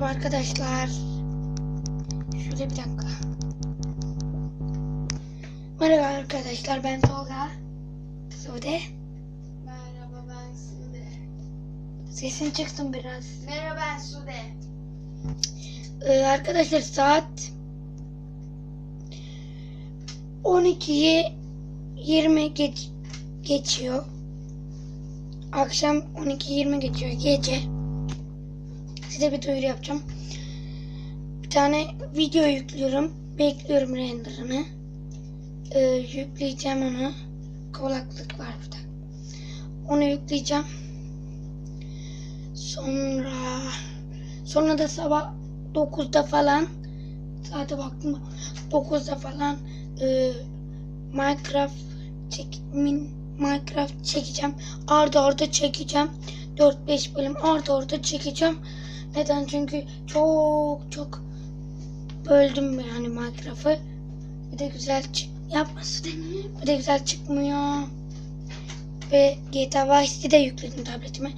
Merhaba arkadaşlar. Şöyle bir dakika. Merhaba arkadaşlar ben Tolga. Sude. Merhaba ben Sude. Sesin çıksın biraz. Merhaba ben Sude. Ee, arkadaşlar saat 12'yi 20 geç, geçiyor. Akşam 12.20 geçiyor gece. Size bir duyuru yapacağım. Bir tane video yüklüyorum. Bekliyorum renderını. Ee, yükleyeceğim onu. Kulaklık var burada. Onu yükleyeceğim. Sonra sonra da sabah 9'da falan saate baktım 9'da falan e, Minecraft çek, min, Minecraft çekeceğim. Arda arda çekeceğim. 4-5 bölüm arda arda çekeceğim. Neden? Çünkü çok çok böldüm yani Minecraft'ı. Bir de güzel yapması da bir de güzel çıkmıyor. Ve GTA Vice de yükledim tabletime.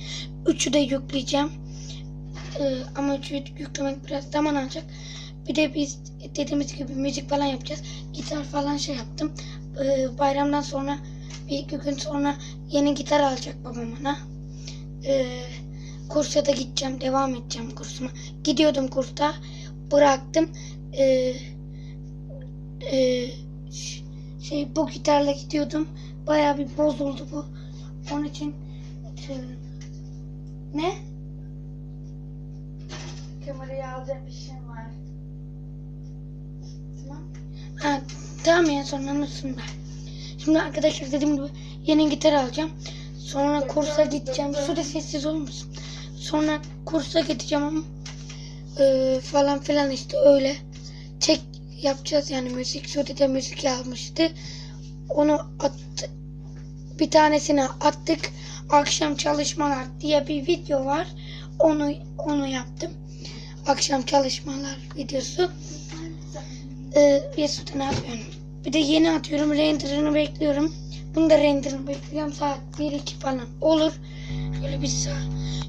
Üçü de yükleyeceğim. Ee, ama üçü yüklemek biraz zaman alacak. Bir de biz dediğimiz gibi müzik falan yapacağız. Gitar falan şey yaptım. Ee, bayramdan sonra bir iki gün sonra yeni gitar alacak babam bana. Ee, kursa da gideceğim. Devam edeceğim kursuma. Gidiyordum kursta. Bıraktım. Ee, e, şey bu gitarla gidiyordum. Bayağı bir bozuldu bu. Onun için e, ne? Kamerayı alacak bir şey var. Tamam. Ha, tamam ya sonra anlarsın da. Şimdi arkadaşlar dediğim gibi yeni gitar alacağım. Sonra kursa gideceğim. Şurada sessiz olur musun? Sonra kursa gideceğim ama e, falan filan işte öyle. Çek yapacağız yani müzik. Da müzik almıştı. Onu attı. Bir tanesini attık. Akşam çalışmalar diye bir video var. Onu onu yaptım. Akşam çalışmalar videosu. Ee, Yesut'a ne yapıyorum? Bir de yeni atıyorum. Render'ını bekliyorum. Bunu da render'ını bekliyorum. Saat 1-2 falan olur. Şöyle bir.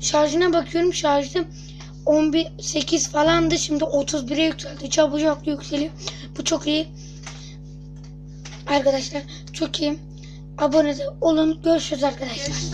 Şarjına bakıyorum. Şarjım 11 8 falandı. Şimdi 31'e yükseldi. Çabucak yükseliyor. Bu çok iyi. Arkadaşlar çok iyi. Abone olun. Görüşürüz arkadaşlar. Görüşürüz